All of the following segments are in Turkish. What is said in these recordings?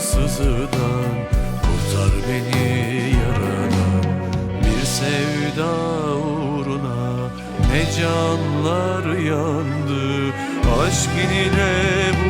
sızıdan Kurtar beni yaradan. Bir sevda uğruna ne canlar yandı. Aşk ile bu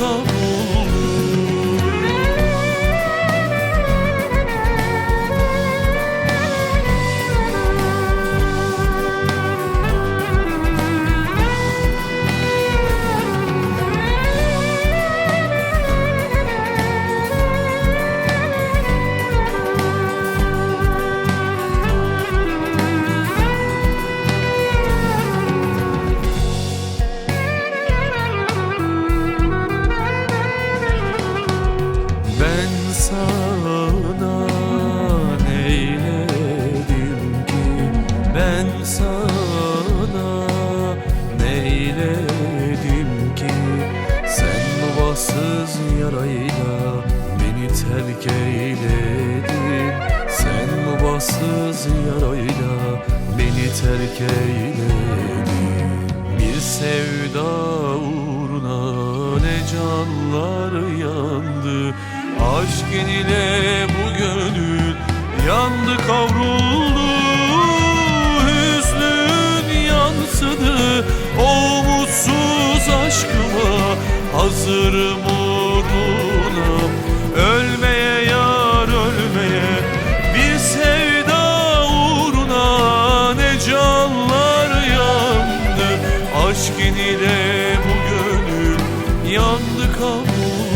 yandı terk eyledin Bir sevda uğruna ne canlar yandı. Aşkın ile bu gönül yandı kavruldu. Hüznün yansıdı o mutsuz aşkıma Hazırım Aşkın ile bu gönül yandı kavruldu